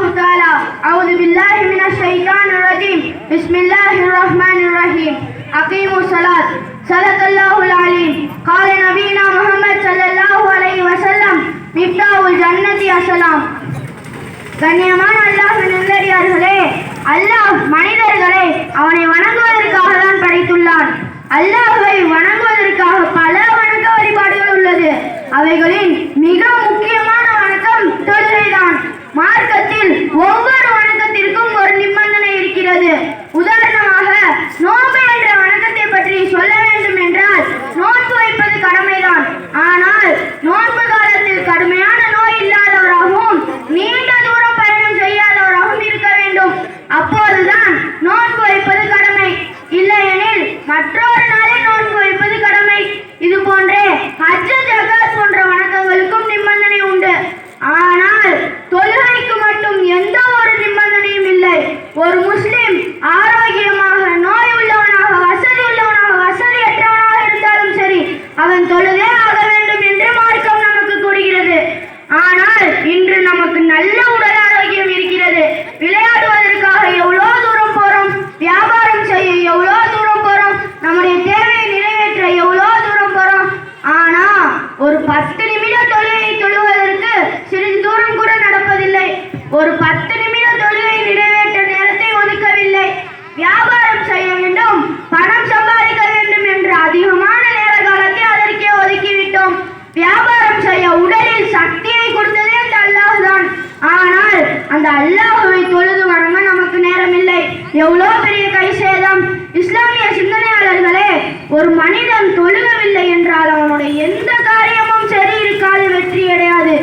تعالى أعوذ بالله من الشيطان الرجيم بسم الله الرحمن الرحيم أقيموا الصلاة صدق الله العليم قال نبينا محمد صلى الله عليه وسلم مفتاح الجنة السلام கண்ணியமான அல்லாஹ் நல்லடியார்களே அல்லாஹ் மனிதர்களை அவனை வணங்குவதற்காக தான் படைத்துள்ளான் அல்லாஹ்வை வணங்குவதற்காக பல வணக்க வழிபாடுகள் உள்ளது அவைகளின் மிக ஒரு பத்து நிமிட தொழிலை நிறைவேற்ற நேரத்தை ஒதுக்கவில்லை. வியாபாரம் செய்ய வேண்டும் பணம் சம்பாதிக்க வேண்டும் என்று அதிகமான நேர காலத்தை அதற்கே ஒதுக்கிவிட்டோம். வியாபாரம் செய்ய உடலில் சக்தியை கொடுத்ததே அந்த அல்லாஹ் தான். ஆனால் அந்த அல்லாஹுவை தொழுது வணங்க நமக்கு நேரமில்லை. எவ்வளோ பெரிய கை சேதம் இஸ்லாமிய சிந்தனையாளர்களே ஒரு மனிதன் தொழுகவில்லை என்றால் அவனுடைய எந்த காரியமும் சரி இருக்காது வெற்றி அடையாது.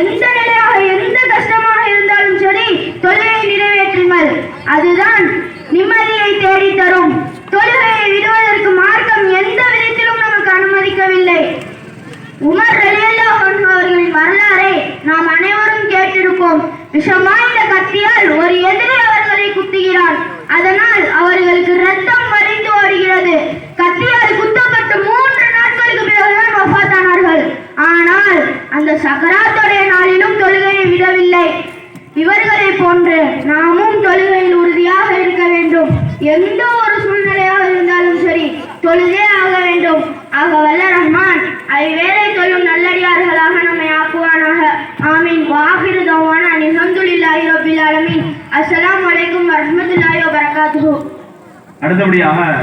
எந்த நிலை எந்த கஷ்டமாக இருந்தாலும் சரி தொழுகை நிறைவேற்றுங்கள் அதுதான் நிம்மதியை தேடி தரும் தொழுகையை விடுவதற்கு மார்க்கம் எந்த விதத்திலும் நமக்கு அனுமதிக்கவில்லை. உமர் ரலியல்லா அவர்களின் வரலாறை நாம் அனைவரும் கேட்டிருப்போம். விஷமாய்ந்த கத்தியால் ஒரு எதிரி அவர்களை குத்துகிறான். அதனால் அவர்களுக்கு ரத்தம் வரைந்து ஓடுகிறது. கத்தியால் குத்தப்பட்டு மூன்று நாட்களுக்கு பிறகுதான் வஃபாத்தானார்கள் ஆனால் அந்த சக்கராத்துடைய நாளிலும் தொழுகையை விடவில்லை. இவர்களை போன்று நாமும் தொழுகை எந்த ஒரு சூழ்நிலையாக இருந்தாலும் சரி தொழுதே ஆக வேண்டும். ஆக வல்ல ரஹ்மான் ஐவேளை தொழும் நல்லடியார்களாக நம்மை ஆக்குவானாக. ஆமீன். வாஹிரு தவான அல்ஹம்துலில்லாஹி ரப்பில் ஆலமீன். அஸ்ஸலாமு அலைக்கும் வரஹ்மத்துல்லாஹி வபரகாத்துஹு. அடுத்தபடியாக